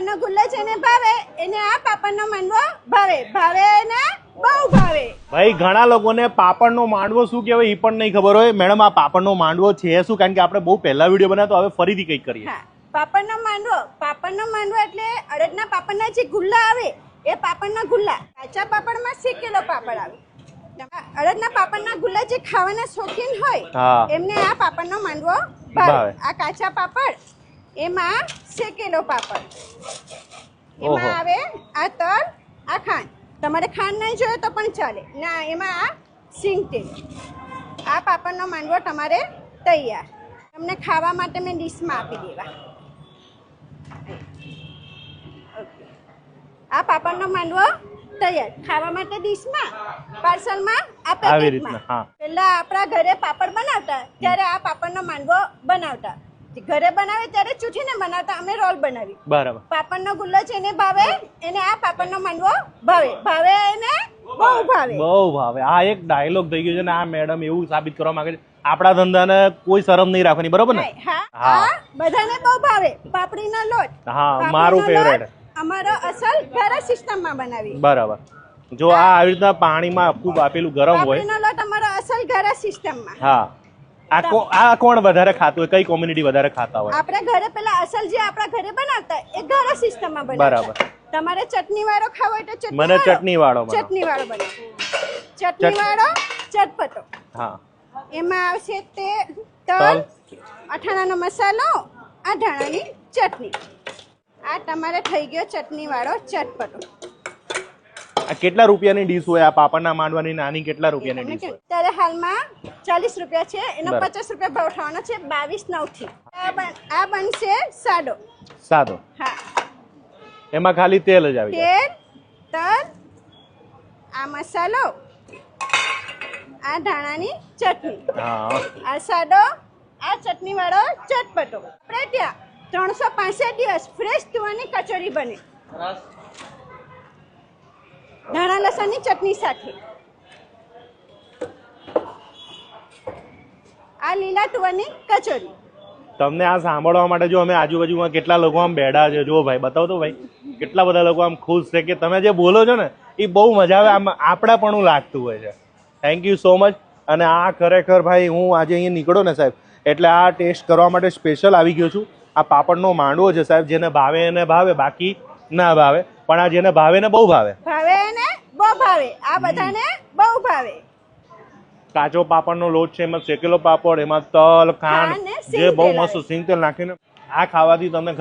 પાપડનો ગુલ્લો જેને ભાવે એને આ પાપડનો માંડવો ભાવે. ભાવે એને બહુ ભાવે. ભાઈ ઘણા લોકોને પાપડનો માંડવો શું કહેવાય એ પણ નહીં ખબર હોય. મેડમ આ પાપડનો માંડવો છે શું? કારણ કે આપણે બહુ પહેલા વીડિયો બનાવ્યો તો હવે ફરીથી કંઈક કરીએ. પાપડનો માંડવો. પાપડનો માંડવો એટલે અડદના પાપડના જે ગુલ્લા આવે એ પાપડના ગુલ્લા. કાચા પાપડમાં શેકેલો પાપડ આવે. અડદના પાપડના ગુલ્લા જે ખાવાના શોખીન હોય એમને આ પાપડનો માંડવો ભાવે. આ કાચા પાપડ એમાં શેકેલો પાપડ. એમાં આવે આ તલ આ ખાંડ. તમારે ખાંડ નહીં જોઈએ તો પણ ચાલે. ના એમાં આ સિંગ તેલ. આ પાપડનો માંડવો તમારે તૈયાર. તમને ખાવા માટે મેં ડીશમાં આપી દેવા. આ પાપડનો માંડવો તૈયાર. ખાવા માટે ડીશમાં પાર્સલમાં આ પેકેટમાં. પહેલા આપણા ઘરે પાપડ બનાવતા ત્યારે આ પાપડનો માંડવો બનાવતા. ઘરે બનાવે ત્યારે ચૂંટીને બનાવતા અમે રોલ બનાવી. બરાબર. પાપડનો ગુલ્લો છે એને ભાવે એને આ પાપડનો માંડવો ભાવે. ભાવે એને બહુ ભાવે. બહુ ભાવે. આ એક ડાયલોગ થઈ ગયો છે ને આ મેડમ એવું સાબિત કરવા માંગે છે. આપણા ધંધાને કોઈ શરમ નહીં રાખવાની બરોબર ને? હા. હા. બધાને બહુ ભાવે. પાપડીનો લોટ હા મારું ફેવરેટ અમારો અસલ ઘરે સિસ્ટમમાં બનાવી. બરાબર. જો આ આવી રીતના પાણીમાં આખું આપેલું ગરમ હોય. પાપડીનો લોટ અમારો અસલ ઘરે સિસ્ટમમાં. હા. આ કો આ કોણ વધારે ખાતું હોય? કઈ કોમ્યુનિટી વધારે ખાતા હોય? આપણે ઘરે પેલા અસલ જે આપણા ઘરે બનાવતા એ ઘરે સિસ્ટમમાં બરાબર. બનાવતા તમારે ચટણી વાળો ખાવો હોય તો ચટણી મને ચટણી વાળો ચટણી વાળો બનાવો. ચટણી વાળો ચટપટો. હા. એમાં આવશે તે. તલ. અઠાણાનો મસાલો આ ધાણાની ચટણી. આ તમારે થઈ ગયો ચટણી વાળો ચટપટો. આ કેટલા રૂપિયાની ડીશ હોય? આ પાપડના માંડવાની નાની કેટલા રૂપિયાની ડીશ હોય? ત્યારે હાલમાં ચાલીસ રૂપિયા છે એનો. પચાસ રૂપિયા ભાવ થવાનો છે બાવીસ નવથી આ બનશે સાડો સાદો? હા. એમાં ખાલી તેલ જ આવી જાય. તેલ તલ આ મસાલો આ ધાણાની ચટણી. હા. આ સાદો આ ચટણી વાળો ચટપટો. આપણે ત્યાં ત્રણસો પાસઠ દિવસ ફ્રેશ તુવાની કચોરી બને. ધાણા લસણની ચટણી સાથે. આ લીલા તુવરની કચોરી. તમને આ સાંભળવા માટે જો અમે આજુબાજુમાં કેટલા લોકો આમ બેઠા છે જો ભાઈ, બતાવો તો ભાઈ, કેટલા બધા લોકો આમ ખુશ છે કે તમે જે બોલો છો ને, એ બહુ મજા આવે, આમ આપણાપણું લાગતું હોય છે. થેન્ક યુ સો મચ અને આ ખરેખર ભાઈ, હું આજે અહીંયા નીકળો ને સાહેબ, એટલે આ ટેસ્ટ કરવા માટે સ્પેશિયલ આવી ગયો છું. આ પાપડનો માંડવો છે સાહેબ, જેને ભાવે એને ભાવે, બાકી ના ભાવે. પણ આ જેને ભાવે ને બહુ ભાવે. ભાવે ને બહુ ભાવે. આ બધાને બહુ ભાવે. કાચો પાપડનો લોટ છે એમાં શેકેલો પાપડ એમાં તલ ખાંડ જે બહુ મસ્ત. સિંગ તેલ નાખીને આ ખાવાથી તમને